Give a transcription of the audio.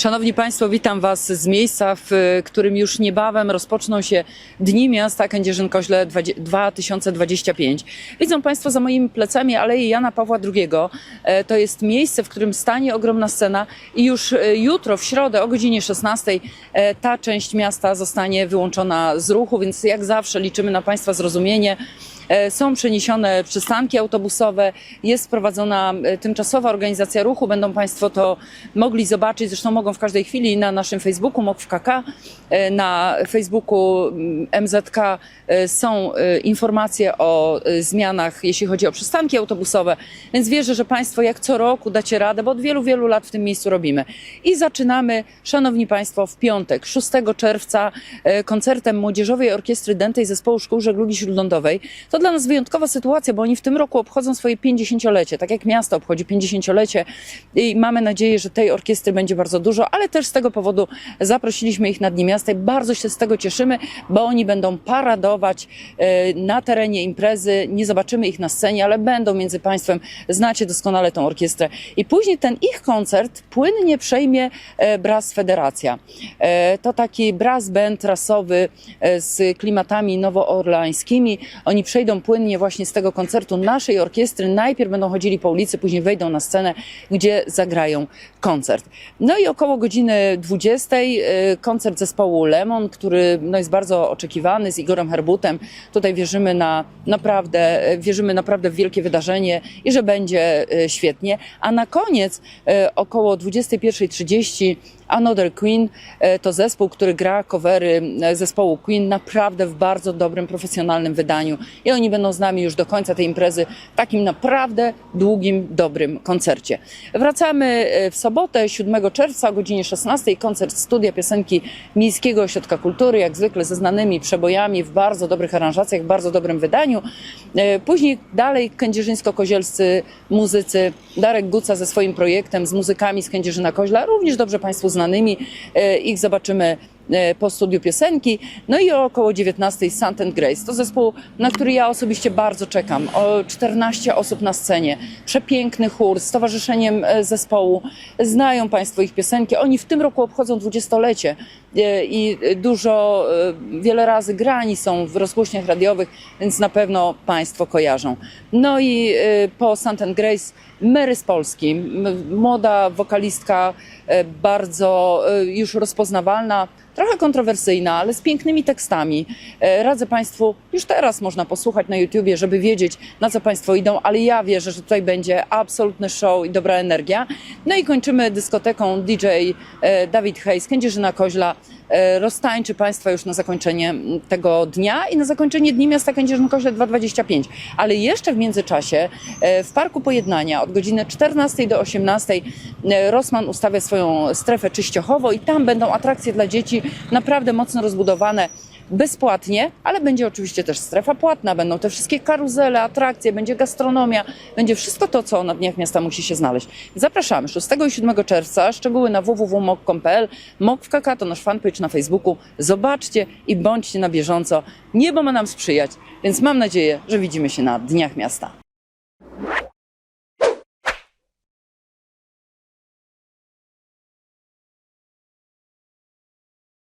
Szanowni Państwo, witam Was z miejsca, w którym już niebawem rozpoczną się Dni Miasta Kędzierzyn-Koźle 2025. Widzą Państwo za moimi plecami Aleję Jana Pawła II. E, To jest miejsce, w którym stanie ogromna scena i już e, jutro, w środę o godzinie 16 e, ta część miasta zostanie wyłączona z ruchu, więc jak zawsze liczymy na Państwa zrozumienie. E, Są przeniesione przystanki autobusowe, jest prowadzona e, tymczasowa organizacja ruchu. Będą Państwo to mogli zobaczyć, zresztą mogą w każdej chwili na naszym Facebooku MOKWKK, e, na Facebooku mm, MZK e, są informacje o zmianach, jeśli chodzi o przystanki autobusowe, więc wierzę, że Państwo jak co roku dacie radę, bo od wielu, wielu lat w tym miejscu robimy. I zaczynamy, Szanowni Państwo, w piątek, 6 czerwca, koncertem Młodzieżowej Orkiestry Dętej Zespołu Szkół Żeglugi Śródlądowej. To dla nas wyjątkowa sytuacja, bo oni w tym roku obchodzą swoje 50-lecie, tak jak miasto obchodzi 50-lecie i mamy nadzieję, że tej orkiestry będzie bardzo dużo, ale też z tego powodu zaprosiliśmy ich na Dni Miasta i bardzo się z tego cieszymy, bo oni będą paradować e, na terenie imprezy. Nie zobaczymy ich na scenie, ale będą między Państwem. Znacie doskonale tą orkiestrę. I później ten ich koncert płynnie przejmie e, Brass Federacja. E, To taki brass band rasowy z klimatami nowoorleańskimi. Oni przejdą płynnie właśnie z tego koncertu naszej orkiestry. Najpierw będą chodzili po ulicy, później wejdą na scenę, gdzie zagrają koncert. No i około godziny 20 e, koncert zespołu Lemon, który no, jest bardzo oczekiwany z Igorem Herbutem. Tutaj wierzymy na naprawdę, e, wierzymy naprawdę w wielkie wydarzenie i że będzie e, świetnie. A na koniec około 21.30 Another Queen e, to zespół, który gra covery e, zespołu Queen naprawdę w bardzo dobrym, profesjonalnym wydaniu. I oni będą z nami już do końca tej imprezy w takim naprawdę długim, dobrym koncercie. Wracamy e, w sobotę, 7 czerwca o godzinie 16. Koncert Studia Piosenki Miejskiego Ośrodka Kultury, jak zwykle ze znanymi przebojami w bardzo dobrych aranżacjach, w bardzo dobrym wydaniu. Później dalej kędzierzyńsko-kozielscy muzycy, Darek Guca ze swoim projektem, z muzykami z Kędzierzyna Koźla, również dobrze Państwu znanymi. E, Ich zobaczymy po studiu piosenki. No i około 19 Sant Grace. To zespół, na który ja osobiście bardzo czekam. O 14 osób na scenie. Przepiękny chór z towarzyszeniem e, zespołu. Znają Państwo ich piosenki. Oni w tym roku obchodzą 20-lecie e, i dużo, e, wiele razy grani są w rozgłośniach radiowych, więc na pewno Państwo kojarzą. No i e, po Sant Grace Mary z Polski, młoda wokalistka, e, bardzo e, już rozpoznawalna, trochę kontrowersyjna, ale z pięknymi tekstami. E, Radzę Państwu, już teraz można posłuchać na YouTubie, żeby wiedzieć, na co Państwo idą, ale ja wierzę, że tutaj będzie absolutny show i dobra energia. No i kończymy dyskoteką DJ e, Dawid Hayes, Kędzierzyna Koźla. E, Roztańczy Państwa już na zakończenie tego dnia i na zakończenie Dni Miasta Kędzierzyn-Koźle 2.25. Ale jeszcze w międzyczasie e, w Parku Pojednania od godziny 14 do 18 e, Rosman ustawia swoją strefę czyściochową i tam będą atrakcje dla dzieci naprawdę mocno rozbudowane bezpłatnie, ale będzie oczywiście też strefa płatna, będą te wszystkie karuzele, atrakcje, będzie gastronomia, będzie wszystko to, co na Dniach Miasta musi się znaleźć. Zapraszamy 6 i 7 czerwca, szczegóły na www.mok.pl, MOK w KK to nasz fanpage na Facebooku, zobaczcie i bądźcie na bieżąco. Niebo ma nam sprzyjać, więc mam nadzieję, że widzimy się na Dniach Miasta.